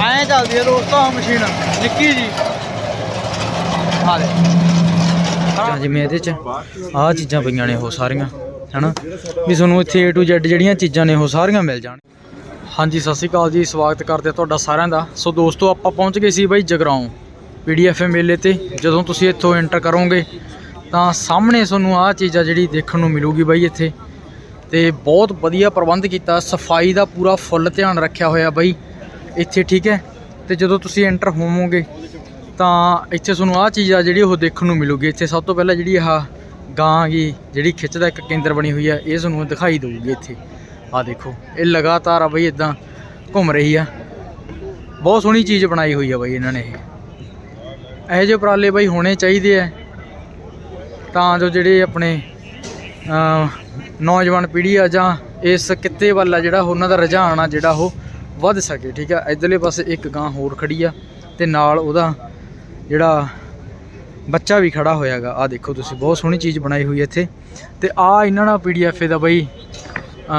ਐਂ ਚੱਲਦੀ ਹੈ ਦੋਸਤੋ ਮਸ਼ੀਨ। ਨਿੱਕੀ ਜੀ। ਹਾਂ ਦੇ ਜਿਵੇਂ ਇਹਦੇ ਚ ਆਹ ਚੀਜ਼ਾਂ ਪਈਆਂ ਨੇ ਉਹ ਸਾਰੀਆਂ, ਹਨਾ? ਵੀ ਤੁਹਾਨੂੰ ਇੱਥੇ A to Z ਜਿਹੜੀਆਂ ਚੀਜ਼ਾਂ ਨੇ, ਉਹ ਸਾਰੀਆਂ ਮਿਲ ਜਾਣ। ਹਾਂਜੀ, ਸਤਿ ਸ਼੍ਰੀ ਅਕਾਲ ਜੀ, ਸਵਾਗਤ ਕਰਦੇ ਤੁਹਾਡਾ ਸਾਰਿਆਂ ਦਾ। ਸੋ ਦੋਸਤੋ, ਆਪਾਂ ਪਹੁੰਚ ਗਏ ਸੀ ਬਾਈ ਜਗਰਾਉਂ ਪੀਡੀਐਫ ਮੇਲੇ ਤੇ। ਜਦੋਂ ਤੁਸੀਂ ਇੱਥੋਂ ਐਂਟਰ ਕਰੋਗੇ, ਤਾਂ ਸਾਹਮਣੇ ਤੁਹਾਨੂੰ ਆਹ ਚੀਜ਼ਾਂ ਜਿਹੜੀ ਦੇਖਣ ਨੂੰ ਮਿਲੂਗੀ ਬਾਈ ਇੱਥੇ। ਤੇ ਬਹੁਤ ਵਧੀਆ ਪ੍ਰਬੰਧ ਕੀਤਾ, ਸਫ਼ਾਈ ਦਾ ਪੂਰਾ ਫੁੱਲ ਧਿਆਨ ਰੱਖਿਆ ਹੋਇਆ ਬਾਈ। ਇੱਥੇ, ਠੀਕ ਹੈ? ਤੇ ਜਦੋਂ ਤੁਸੀਂ ਐਂਟਰ ਹੋਵੋਗੇ, ਤਾਂ ਇੱਥੇ ਤੁਹਾਨੂੰ ਆਹ ਚੀਜ਼ ਆ ਜਿਹੜੀ ਉਹ ਦੇਖਣ ਨੂੰ ਮਿਲੂਗੀ। ਇੱਥੇ ਸਭ ਤੋਂ ਪਹਿਲਾਂ ਜਿਹੜੀ ਆਹ ਗਾਂ ਗੀ ਜਿਹੜੀ ਖਿੱਚ ਦਾ ਇੱਕ ਕੇਂਦਰ ਬਣੀ ਹੋਈ ਆ, ਇਹ ਤੁਹਾਨੂੰ ਦਿਖਾਈ ਦੇਊਗੀ ਇੱਥੇ। ਆਹ ਦੇਖੋ, ਇਹ ਲਗਾਤਾਰ ਆ ਬਈ ਇਦਾਂ ਘੁੰਮ ਰਹੀ ਆ। ਬਹੁਤ ਸੋਹਣੀ ਚੀਜ਼ ਬਣਾਈ ਹੋਈ ਆ ਬਈ ਇਹਨਾਂ ਨੇ ਇਹ। ਇਹੋ ਜਿਹੇ ਉਪਰਾਲੇ ਬਈ ਹੋਣੇ ਚਾਹੀਦੇ ਆ। ਤਾਂ ਜੋ ਜਿਹੜੇ ਆਪਣੇ ਨੌਜਵਾਨ ਪੀੜ੍ਹੀ ਆ ਜਾਂ ਇਸ ਕਿੱਤੇ ਵੱਲ ਆ ਜਿਹੜਾ ਉਹਨਾਂ ਦਾ ਰੁਝਾਨ ਆ, ਜਿਹੜਾ ਉਹ ਵੱਧ ਸਕੇ, ਠੀਕ ਆ? ਇਧਰਲੇ ਪਾਸੇ ਇੱਕ ਗਾਂ ਹੋਰ ਖੜੀ ਆ ਤੇ ਨਾਲ ਉਹਦਾ ਜਿਹੜਾ ਬੱਚਾ ਵੀ ਖੜਾ ਹੋਇਆਗਾ ਆ ਦੇਖੋ ਤੁਸੀਂ, ਬਹੁਤ ਸੋਹਣੀ ਚੀਜ਼ ਬਣਾਈ ਹੋਈ ਇੱਥੇ। ਤੇ ਆ ਇਹਨਾਂ ਨਾਲ ਪੀਡੀਐਫ ਦਾ ਬਈ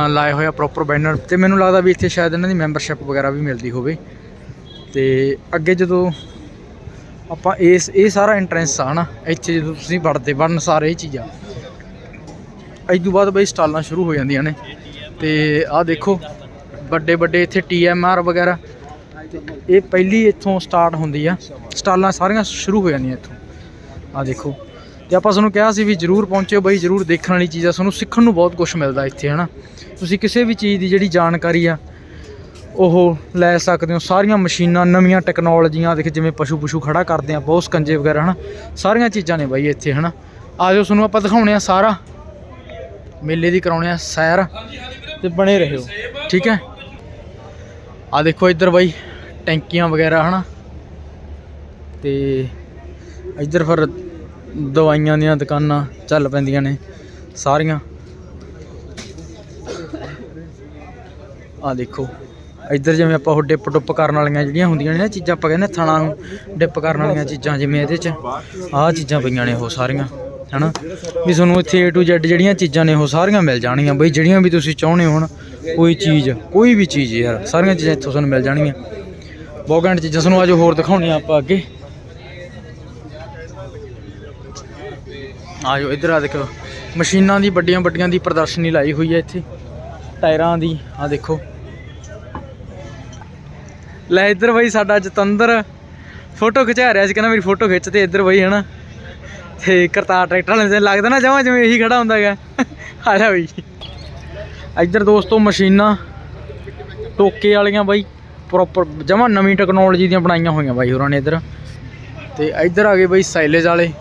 ਲਾਇਆ ਹੋਇਆ ਪ੍ਰੋਪਰ ਬੈਨਰ ਤੇ ਮੈਨੂੰ ਲੱਗਦਾ ਵੀ ਇੱਥੇ ਸ਼ਾਇਦ ਇਹਨਾਂ ਦੀ ਮੈਂਬਰਸ਼ਿਪ ਵਗੈਰਾ ਵੀ ਮਿਲਦੀ ਹੋਵੇ। ਤੇ ਅੱਗੇ ਜਦੋਂ ਆਪਾਂ ਇਸ, ਇਹ ਸਾਰਾ ਐਂਟਰੈਂਸ ਆ ਨਾ, ਇੱਥੇ ਜਦੋਂ ਤੁਸੀਂ ਵੜਦੇ ਵੜਨ ਸਾਰੇ ਇਹ ਚੀਜ਼ਾਂ। ਇਸ ਤੋਂ ਬਾਅਦ ਬਈ ਸਟਾਲਾਂ ਸ਼ੁਰੂ ਹੋ ਜਾਂਦੀਆਂ ਨੇ। ਤੇ ਆਹ ਦੇਖੋ ਵੱਡੇ ਵੱਡੇ ਇੱਥੇ ਟੀਐਮਆਰ ਵਗੈਰਾ। ਇਹ ਪਹਿਲੀ ਇੱਥੋਂ ਸਟਾਰਟ ਹੁੰਦੀ ਆ। ਸਟਾਲਾਂ ਸਾਰੀਆਂ ਸ਼ੁਰੂ ਹੋ ਜਾਂਦੀਆਂ ਇੱਥੋਂ। ਆ ਦੇਖੋ। ਤੇ ਆਪਾਂ ਤੁਹਾਨੂੰ ਕਿਹਾ ਸੀ ਵੀ ਜਰੂਰ ਪਹੁੰਚਿਓ ਬਾਈ, ਜਰੂਰ ਦੇਖਣ ਵਾਲੀ ਚੀਜ਼ ਆ। ਤੁਹਾਨੂੰ ਸਿੱਖਣ ਨੂੰ ਬਹੁਤ ਕੁਝ ਮਿਲਦਾ ਇੱਥੇ, ਹਨਾ? ਤੁਸੀਂ ਕਿਸੇ ਵੀ ਚੀਜ਼ ਦੀ ਜਿਹੜੀ ਜਾਣਕਾਰੀ ਆ, ਉਹ ਲੈ ਸਕਦੇ ਹੋ। ਸਾਰੀਆਂ ਮਸ਼ੀਨਾਂ, ਨਵੀਆਂ ਟੈਕਨੋਲੋਜੀਆਂ ਦੇਖ ਜਿਵੇਂ ਪਸ਼ੂ ਪਸ਼ੂ ਖੜਾ ਕਰਦੇ ਆ, ਬਹੁਤ ਸਕੰਜੇ ਵਗੈਰਾ, ਹਨਾ? ਸਾਰੀਆਂ ਚੀਜ਼ਾਂ ਨੇ ਬਾਈ ਇੱਥੇ, ਹਨਾ? ਆਜੋ ਤੁਹਾਨੂੰ ਆਪਾਂ ਦਿਖਾਉਣੇ ਆ ਸਾਰਾ। ਮੇਲੇ ਦੀ ਕਰਾਉਣੇ ਆ ਸੈਰ। ਤੇ ਬਣੇ ਰਹੋ। ਠੀਕ ਹੈ? ਆ ਦੇਖੋ ਇੱਧਰ ਬਾਈ, ਟੈਂਕੀਆਂ ਵਗੈਰਾ, ਹਨਾ? ਤੇ ਇੱਧਰ ਫਿਰ ਦਵਾਈਆਂ ਦੀਆਂ ਦੁਕਾਨਾਂ ਚੱਲ ਪੈਂਦੀਆਂ ਨੇ, ਸਾਰੀਆਂ। ਆ ਦੇਖੋ, ਇੱਧਰ ਜਿਵੇਂ ਆਪਾਂ ਉਹ ਡਿਪ ਡੁੱਪ ਕਰਨ ਵਾਲੀਆਂ ਜਿਹੜੀਆਂ ਹੁੰਦੀਆਂ ਨੇ ਨਾ ਚੀਜ਼ਾਂ, ਆਪਾਂ ਕਹਿੰਦੇ ਥਣਾ ਨੂੰ ਡਿਪ ਕਰਨ ਵਾਲੀਆਂ ਚੀਜ਼ਾਂ, ਜਿਵੇਂ ਇਹਦੇ 'ਚ ਆਹ ਚੀਜ਼ਾਂ ਪਈਆਂ ਨੇ ਉਹ ਸਾਰੀਆਂ। ਹਨਾ? ਵੀ ਤੁਹਾਨੂੰ ਇੱਥੇ A to Z ਜਿਹੜੀਆਂ ਚੀਜ਼ਾਂ ਨੇ, ਉਹ ਸਾਰੀਆਂ ਮਿਲ ਜਾਣਗੀਆਂ ਬਈ ਜਿਹੜੀਆਂ ਵੀ ਤੁਸੀਂ ਚਾਹੁੰਦੇ ਹੋ ਹੁਣ ਕੋਈ ਚੀਜ਼, ਕੋਈ ਵੀ ਚੀਜ਼ ਯਾਰ, ਸਾਰੀਆਂ ਚੀਜ਼ਾਂ ਇੱਥੋਂ ਤੁਹਾਨੂੰ ਮਿਲ ਜਾਣਗੀਆਂ। ਬਹੁਤ ਘੈਂਟ ਚੀਜ਼ਾਂ। ਤੁਹਾਨੂੰ ਅੱਜ ਹੋਰ ਦਿਖਾਉਣੀਆਂ ਆਪਾਂ ਅੱਗੇ। ਆਜੋ ਇੱਧਰ ਆ ਦੇਖੋ। ਮਸ਼ੀਨਾਂ ਦੀ, ਵੱਡੀਆਂ ਵੱਡੀਆਂ ਦੀ ਪ੍ਰਦਰਸ਼ਨੀ ਲਾਈ ਹੋਈ ਹੈ ਇੱਥੇ। ਟਾਇਰਾਂ ਦੀ, ਆ ਦੇਖੋ। ਲੈ ਇੱਧਰ ਬਈ, ਸਾਡਾ ਜਤੰਦਰ ਫੋਟੋ ਖਿਚਾ ਰਿਹਾ ਸੀ, ਕਹਿੰਦਾ ਮੇਰੀ ਫੋਟੋ ਖਿੱਚ ਤੇ ਇੱਧਰ ਬਈ, ਹਨਾ। ਤੇ ਕਰਤਾਰ ਟਰੈਕਟਰ ਵਾਲੇ ਦੇ ਲੱਗਦਾ ਨਾ ਜਮਾਂ ਜਿਵੇਂ ਇਹੀ ਖੜਾ ਹੁੰਦਾ ਹੈਗਾ। ਆ ਜਾ ਬਈ। ਇੱਧਰ ਦੋਸਤੋ ਮਸ਼ੀਨਾਂ, ਟੋਕੇ ਵਾਲੀਆਂ ਬਾਈ ਪ੍ਰੋਪਰ ਜਮਾਂ ਨਵੀਂ ਟੈਕਨੋਲੋਜੀ ਦੀਆਂ ਬਣਾਈਆਂ ਹੋਈਆਂ ਬਾਈ ਹੋਰਾਂ ਨੇ ਇੱਧਰ। ਤੇ ਇੱਧਰ ਆ ਗਏ ਬਾਈ ਸਾਈਲੇਜ ਵਾਲੇ।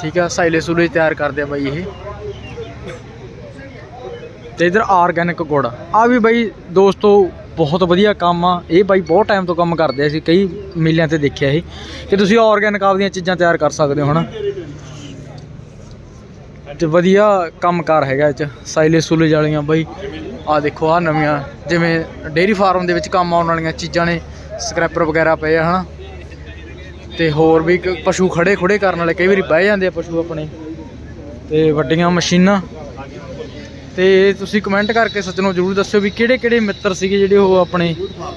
ਠੀਕ ਆ ਸਾਈਲੇ ਸੂਲੇ ਤਿਆਰ ਕਰਦੇ ਆ ਬਾਈ ਇਹ। ਤੇ ਇਧਰ ਆਰਗੈਨਿਕ ਗੁੜ। ਆ ਵੀ ਬਾਈ ਦੋਸਤੋ ਬਹੁਤ ਵਧੀਆ ਕੰਮ ਆ। ਇਹ ਬਾਈ ਬਹੁਤ ਟਾਈਮ ਤੋਂ ਕੰਮ ਕਰਦੇ ਆ ਅਸੀਂ, ਕਈ ਮੇਲਿਆਂ ਤੇ ਦੇਖਿਆ ਇਹ। ਕਿ ਤੁਸੀਂ ਆਰਗੈਨਿਕ ਆਪਦੀਆਂ ਚੀਜ਼ਾਂ ਤਿਆਰ ਕਰ ਸਕਦੇ ਹੋ ਹਨਾ। ਤੇ ਵਧੀਆ ਕੰਮਕਾਰ ਹੈਗਾ ਇਹ ਚ, ਸਾਈਲੇ ਸੂਲੇ ਵਾਲੀਆਂ ਬਾਈ। ਆ ਦੇਖੋ ਆ ਨਵੀਆਂ, ਜਿਵੇਂ ਡੇਰੀ ਫਾਰਮ ਦੇ ਵਿੱਚ ਕੰਮ ਆਉਣ ਵਾਲੀਆਂ ਚੀਜ਼ਾਂ ਨੇ ਸਕ੍ਰੈਪਰ ਵਗੈਰਾ ਪਏ ਆ ਹਨਾ। ਤੇ ਹੋਰ ਵੀ ਕ- ਪਸ਼ੂ ਖੜੇ ਖੁੜੇ ਕਰਨ ਵਾਲੇ, ਕਈ ਵਾਰੀ ਬਹਿ ਜਾਂਦੇ ਆ ਪਸ਼ੂ ਆਪਣੇ। ਤੇ ਵੱਡੀਆਂ ਮਸ਼ੀਨਾਂ ਤੇ ਤੁਸੀਂ ਕਮੈਂਟ ਕਰਕੇ ਸੱਜਣੋ ਜਰੂਰ ਦੱਸਿਓ ਵੀ ਕਿਹੜੇ ਕਿਹੜੇ ਮਿੱਤਰ ਸੀਗੇ ਜਿਹੜੇ ਉਹ ਆਪਣੇ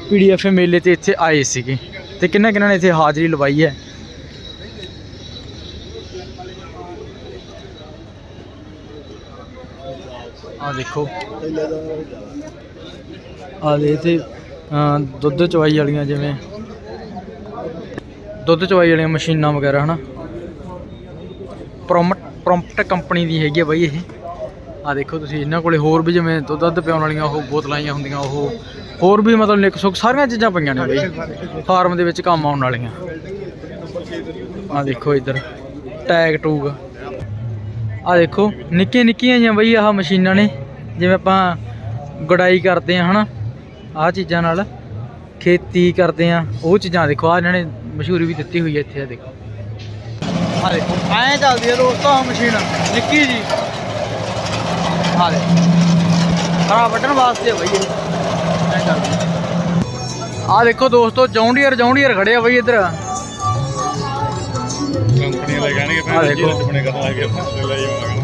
ਪੀਡੀਐਫ ਮੇਲੇ ਤੇ ਇੱਥੇ ਆਏ ਸੀਗੇ ਤੇ ਕਿੰਨਾ ਕਿੰਨਾ ਨੇ ਇੱਥੇ ਹਾਜ਼ਰੀ ਲਵਾਈ ਹੈ? ਆ ਦੇਖੋ। ਆ ਦੇ ਤੇ ਦੁੱਧ ਚਵਾਈ ਵਾਲੀਆਂ ਜਿਵੇਂ ਦੁੱਧ ਚਵਾਈ ਵਾਲੀਆਂ ਮਸ਼ੀਨਾਂ ਵਗੈਰਾ, ਹਨਾ? ਪ੍ਰੋਮਟ ਪ੍ਰੋਮਪਟ ਕੰਪਨੀ ਦੀ ਹੈਗੀ ਆ ਬਾਈ ਇਹ। ਆ ਦੇਖੋ ਤੁਸੀਂ, ਇਹਨਾਂ ਕੋਲੇ ਹੋਰ ਵੀ ਜਿਵੇਂ ਦੁੱਧ ਦੁੱਧ ਪਿਆਉਣ ਵਾਲੀਆਂ ਉਹ ਬੋਤਲਾਂ ਆਈਆਂ ਹੁੰਦੀਆਂ, ਉਹ ਹੋਰ ਵੀ ਮਤਲਬ ਨਿੱਕ ਸੁੱਕ ਸਾਰੀਆਂ ਚੀਜ਼ਾਂ ਪਈਆਂ ਨੇ ਬਾਈ। ਫਾਰਮ ਦੇ ਵਿੱਚ ਕੰਮ ਆਉਣ ਵਾਲੀਆਂ। ਆ ਦੇਖੋ ਇੱਧਰ, ਟੈਗ ਟੂਗ। ਆ ਦੇਖੋ, ਨਿੱਕੀਆਂ ਨਿੱਕੀਆਂ ਜਿਹੀਆਂ ਬਈ ਆਹ ਮਸ਼ੀਨਾਂ ਨੇ, ਜਿਵੇਂ ਆਪਾਂ ਗੁਡਾਈ ਕਰਦੇ ਆ ਹਨਾ? ਆਹ ਚੀਜ਼ਾਂ ਨਾਲ ਖੇਤੀ ਕਰਦੇ ਆ ਉਹ ਚੀਜ਼ਾਂ ਦੇਖੋ ਆ ਇਹਨਾਂ ਨੇ ਮਸ਼ਹੂਰੀ ਵੀ ਦਿੱਤੀ ਹੋਈ ਹੈ ਇੱਥੇ ਆ ਦੇਖੋ। ਹਾਂ ਦੇਖੋ, ਐਂ ਚੱਲਦੀ ਹੈ ਦੋਸਤੋ ਮਸ਼ੀਨ, ਨਿੱਕੀ ਜੀ। ਹਾਂ ਦੇ। ਖਰਾ ਵੱਢਣ ਵਾਸਤੇ ਆ ਬਈ ਇਹ। ਆ ਦੇਖੋ ਦੋਸਤੋ ਜੌਂਡੀਅਰ ਜੌਂਡੀਅਰ ਖੜੇ ਆ ਬਈ ਇੱਧਰ। ਕੰਪਨੀ ਵਾਲੇ ਕਹਿਣਗੇ ਆਹ ਫਿਰ ਦੇਖੋ। ਜੀ ਆਪਣੇ ਕਰਨ ਲੱਗੇ ਆਪਾਂ ਲੈ ਜਾਵਾਂਗੇ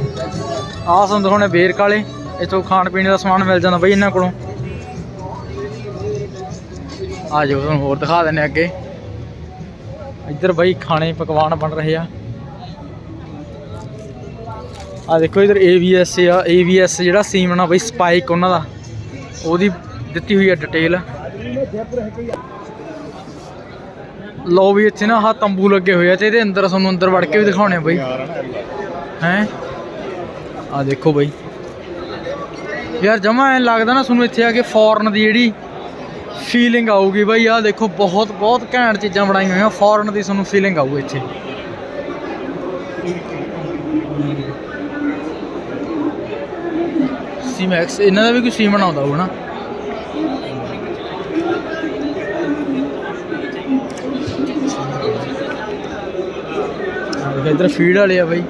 ਆਹ ਸਾਨੂੰ ਦਿਖਾਉਣੇ ਬੇਰ ਕਾਲੇ। ਇੱਥੋਂ ਖਾਣ ਪੀਣ ਦਾ ਸਮਾਨ ਮਿਲ ਜਾਂਦਾ ਬਈ ਇਹਨਾਂ ਕੋਲੋਂ। ਆ ਜਾਓ ਤੁਹਾਨੂੰ ਹੋਰ ਦਿਖਾ ਦਿੰਨੇ ਅੱਗੇ। ਇੱਧਰ ਬਈ ਖਾਣੇ ਪਕਵਾਨ ਬਣ ਰਹੇ ਆ। ਆ ਦੇਖੋ ਇਧਰ AVS ਆ AVS ਜਿਹੜਾ ਸੀਮਨ ਆ ਬਈ ਸਪਾਈਕ ਉਹਨਾਂ ਦਾ, ਉਹਦੀ ਦਿੱਤੀ ਹੋਈ ਆ ਡਿਟੇਲ ਲੋ ਵੀ ਇੱਥੇ ਨਾ ਆਹ ਤੰਬੂ ਲੱਗੇ ਹੋਏ ਆ ਤੇ ਇਹਦੇ ਅੰਦਰ ਤੁਹਾਨੂੰ ਅੰਦਰ ਵੜ ਕੇ ਵੀ ਦਿਖਾਉਣੇ ਬਈ। ਹੈ? ਆ ਦੇਖੋ ਬਈ। ਯਾਰ ਜਮਾ ਐ ਲੱਗਦਾ ਨਾ ਤੁਹਾਨੂੰ ਇੱਥੇ ਆ ਕੇ ਫੋਰਨ ਦੀ ਜਿਹੜੀ ਫੀਲਿੰਗ ਆਊਗੀ ਬਈ। ਆ ਦੇਖੋ ਬਹੁਤ ਬਹੁਤ ਘੈਂਟ ਚੀਜ਼ਾਂ ਬਣਾਈਆਂ ਹੋਈਆਂ ਫੋਰਨ ਦੀ ਤੁਹਾਨੂੰ ਫੀਲਿੰਗ ਆਊ ਇੱਥੇ। ਸੀਮੈਕਸ ਇਹਨਾਂ ਦਾ ਵੀ ਕੋਈ ਸੀਮਨ ਆਉਂਦਾ ਹੋਊ ਨਾ। ਫੀਡ ਵਾਲੇ ਆ ਬਈ।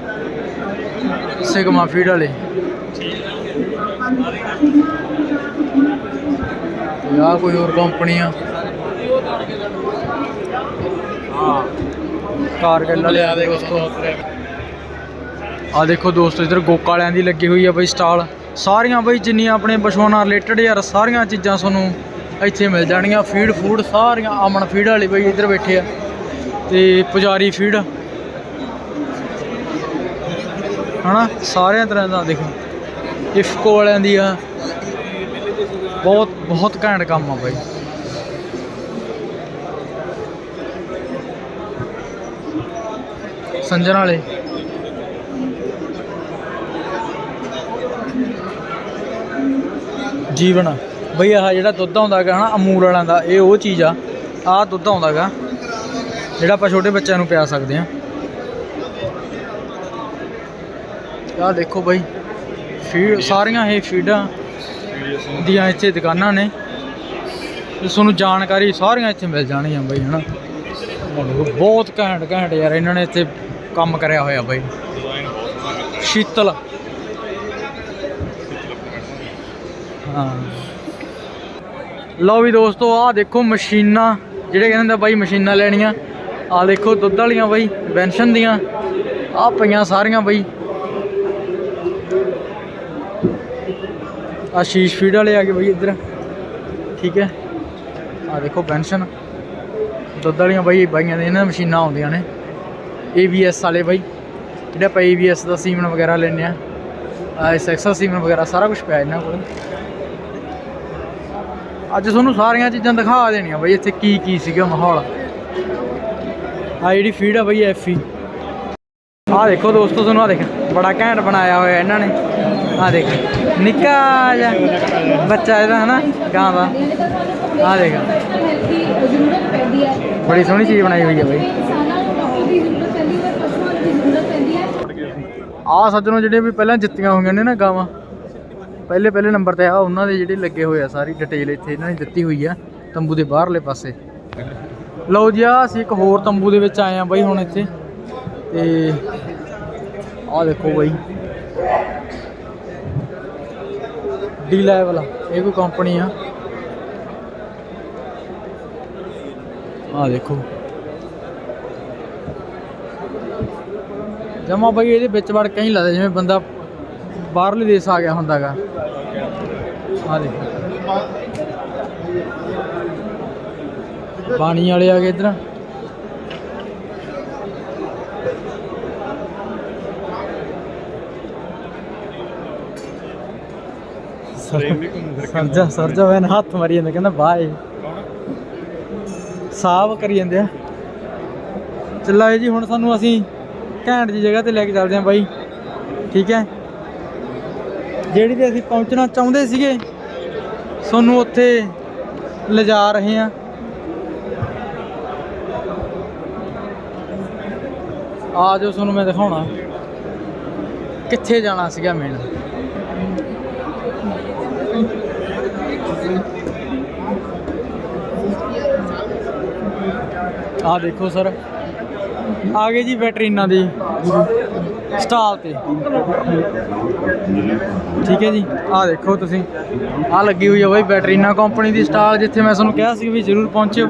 ਸਿਗਮਾ ਫੀਡ ਵਾਲੇ। ਯਾ ਕੋਈ ਹੋਰ ਕੰਪਨੀ ਆ। ਹਾਂ ਕਾਰਗਿਲ ਵਾਲੇ ਆ ਦੋਸਤੋ ਆ ਦੇਖੋ ਦੋਸਤੋ, ਇਧਰ ਗੋਕਾ ਵਾਲਿਆਂ ਦੀ ਲੱਗੀ ਹੋਈ ਆ ਬਈ ਸਟਾਲ ਸਾਰੀਆਂ ਬਈ ਜਿੰਨੀਆਂ ਆਪਣੇ ਪਸ਼ੂਆਂ ਨਾਲ ਰਿਲੇਟਡ ਯਾਰ, ਸਾਰੀਆਂ ਚੀਜ਼ਾਂ ਤੁਹਾਨੂੰ ਇੱਥੇ ਮਿਲ ਜਾਣਗੀਆਂ। ਫੀਡ ਫੂਡ ਸਾਰੀਆਂ, ਅਮਨ ਫੀਡ ਵਾਲੇ ਬਈ ਇੱਧਰ ਬੈਠੇ ਆ। ਤੇ ਪੁਜਾਰੀ ਫੀਡ ਹਨਾ? ਸਾਰਿਆਂ ਤਰ੍ਹਾਂ ਦਾ ਦੇਖੋ। ਇਫਕੋ ਵਾਲਿਆਂ ਦੀ ਆ। ਬਹੁਤ ਬਹੁਤ ਘੈਂਟ ਕੰਮ ਆ ਬਾਈ। ਸੰਜਨ ਵਾਲੇ। ਜੀਵਨ ਬਈ ਆਹ ਜਿਹੜਾ ਦੁੱਧ ਆਉਂਦਾ ਹੈਗਾ ਹਨਾ, ਅਮੂਲ ਵਾਲਿਆਂ ਦਾ, ਇਹ ਉਹ ਚੀਜ਼ ਆ। ਆਹ ਦੁੱਧ ਆਉਂਦਾ ਹੈਗਾ, ਜਿਹੜਾ ਆਪਾਂ ਛੋਟੇ ਬੱਚਿਆਂ ਨੂੰ ਪਿਆ ਸਕਦੇ ਆ। ਆਹ ਦੇਖੋ ਬਾਈ, ਫੀਡ, ਸਾਰੀਆਂ ਇਹ ਫੀਡਾਂ ਦੀਆਂ ਇੱਥੇ ਦੁਕਾਨਾਂ ਨੇ। ਤੁਹਾਨੂੰ ਜਾਣਕਾਰੀ ਸਾਰੀਆਂ ਇੱਥੇ ਮਿਲ ਜਾਣਗੀਆਂ ਬਾਈ, ਹਨਾ। ਬਹੁਤ ਘੈਂਟ ਘੈਂਟ ਯਾਰ, ਇਹਨਾਂ ਨੇ ਇੱਥੇ ਕੰਮ ਕਰਿਆ ਹੋਇਆ ਬਾਈ। ਸ਼ੀਤਲ ਹਾਂ ਲਓ ਵੀ ਦੋਸਤੋ ਆਹ ਦੇਖੋ ਮਸ਼ੀਨਾਂ ਜਿਹੜੇ ਕਹਿੰਦੇ ਹੁੰਦੇ ਆ ਬਾਈ ਮਸ਼ੀਨਾਂ ਲੈਣੀਆਂ ਆਹ ਦੇਖੋ ਦੁੱਧ ਵਾਲੀਆਂ ਬਾਈ ਬੈਂਸ਼ਨ ਦੀਆਂ ਆਹ ਪਈਆਂ ਸਾਰੀਆਂ ਬਾਈ ਆਹ ਸ਼ੀਸ਼ ਫੀਡ ਵਾਲੇ ਆ ਗਏ ਬਾਈ ਇੱਧਰ ਠੀਕ ਹੈ ਆਹ ਦੇਖੋ ਬੈਂਸ਼ਨ ਦੁੱਧ ਵਾਲੀਆਂ ਬਾਈ ਬਾਈਆਂ ਦੇ ਇਹਨਾਂ ਮਸ਼ੀਨਾਂ ਆਉਂਦੀਆਂ ਨੇ ABS ਵਾਲੇ ਬਾਈ ਜਿਹੜੇ ਆਪਾਂ ABS ਦਾ ਸੀਮਨ ਵਗੈਰਾ ਲੈਂਦੇ ਆ ਐਸ ਐਕਸਲ ਸੀਮਨ ਵਗੈਰਾ ਸਾਰਾ ਕੁਝ ਪਿਆ ਇਹਨਾਂ ਕੋਲ ਅੱਜ ਤੁਹਾਨੂੰ ਸਾਰੀਆਂ ਚੀਜ਼ਾਂ ਦਿਖਾ ਦੇਣੀਆਂ ਬਈ ਇੱਥੇ ਕੀ ਕੀ ਸੀਗਾ ਮਾਹੌਲ। ਆ ਜਿਹੜੀ ਫੀਡ ਆ ਬਈ ਐਫੀ ਆ ਦੇਖੋ ਦੋਸਤੋ ਤੁਹਾਨੂੰ ਆ ਦੇਖ, ਬੜਾ ਘੈਂਟ ਬਣਾਇਆ ਹੋਇਆ ਇਹਨਾਂ ਨੇ। ਆ ਦੇਖ, ਨਿੱਕਾ ਜਿਹਾ ਬੱਚਾ ਇਹਦਾ ਹਨਾ, ਗਾਂ ਦਾ। ਆ ਦੇਖ। ਬੜੀ ਸੋਹਣੀ ਚੀਜ਼ ਬਣਾਈ ਹੋਈ ਹੈ ਬਈ। ਕਿਸਾਨਾਂ ਨੂੰ ਆ ਸੱਜਣੋ ਜਿਹੜੇ ਵੀ ਪਹਿਲਾਂ ਜਿੱਤੀਆਂ ਹੋਈਆਂ ਨੇ ਨਾ ਗਾਵਾਂ ਪਹਿਲੇ ਪਹਿਲੇ ਨੰਬਰ ਤੇ ਆ, ਉਹਨਾਂ ਦੇ ਜਿਹੜੇ ਲੱਗੇ ਹੋਏ ਆ, ਸਾਰੀ ਡਿਟੇਲ ਇੱਥੇ ਇਹਨਾਂ ਨੇ ਦਿੱਤੀ ਹੋਈ ਆ, ਤੰਬੂ ਦੇ ਬਾਹਰਲੇ ਪਾਸੇ। ਲਓ ਜੀ ਆ ਅਸੀਂ ਇੱਕ ਹੋਰ ਤੰਬੂ ਦੇ ਵਿੱਚ ਆਏ ਆ ਬਾਈ ਹੁਣ ਇੱਥੇ। ਤੇ ਆ ਦੇਖੋ ਬਾਈ। ਡੀ ਲੈਵਲ ਇਹ ਕੋਈ ਕੰਪਨੀ ਆ। ਆ ਦੇਖੋ। ਜਮਾ ਬਾਈ ਇਹਦੇ ਵਿੱਚ ਵੜ ਕੇ ਲੱਗਦਾ ਜਿਵੇਂ ਬੰਦਾ ਬਾਹਰਲੇ ਦੇਸ਼ ਆ ਗਿਆ ਹੁੰਦਾਗਾ। ਆ ਦੇਖੋ ਪਾਣੀ ਵਾਲੇ ਆ ਗਏ ਇਧਰ। ਸਰਜਾ ਸਰਜਾ ਵੈਨ ਹੱਥ ਮਾਰੀ ਜਾਂਦਾ, ਕਹਿੰਦਾ ਬਾਏ ਕੌਣ ਸਾਫ਼ ਕਰੀ ਜਾਂਦੇ ਆ। ਚੱਲਾਏ ਜੀ, ਹੁਣ ਸਾਨੂੰ ਅਸੀਂ ਘੈਂਟ ਜੀ ਜਗ੍ਹਾ ਤੇ ਲੈ ਕੇ ਚੱਲਦੇ ਆਂ ਬਾਈ। ਠੀਕ ਹੈ? ਜਿਹੜੀ ਤੇ ਅਸੀਂ ਪਹੁੰਚਣਾ ਚਾਹੁੰਦੇ ਸੀਗੇ, ਤੁਹਾਨੂੰ ਉੱਥੇ ਲਿਜਾ ਰਹੇ ਆ ਆ ਜਾਓ, ਤੁਹਾਨੂੰ ਮੈਂ ਦਿਖਾਉਣਾ। ਕਿੱਥੇ ਜਾਣਾ ਸੀਗਾ ਮੇਨ ਆ ਦੇਖੋ ਸਰ, ਆ ਗਏ ਜੀ ਵੈਟਰੀਨਾ ਦੀ। ਸਟਾਲ ਤੇ। ਠੀਕ ਹੈ ਜੀ। ਆਹ ਦੇਖੋ ਤੁਸੀਂ। ਆਹ ਲੱਗੀ ਹੋਈ ਹੈ ਬਾਈ ਵੈਟਰੀਨਾ ਕੰਪਨੀ ਦੀ ਸਟਾਲ ਜਿੱਥੇ ਮੈਂ ਤੁਹਾਨੂੰ ਕਿਹਾ ਸੀ ਵੀ ਜ਼ਰੂਰ ਪਹੁੰਚਿਓ।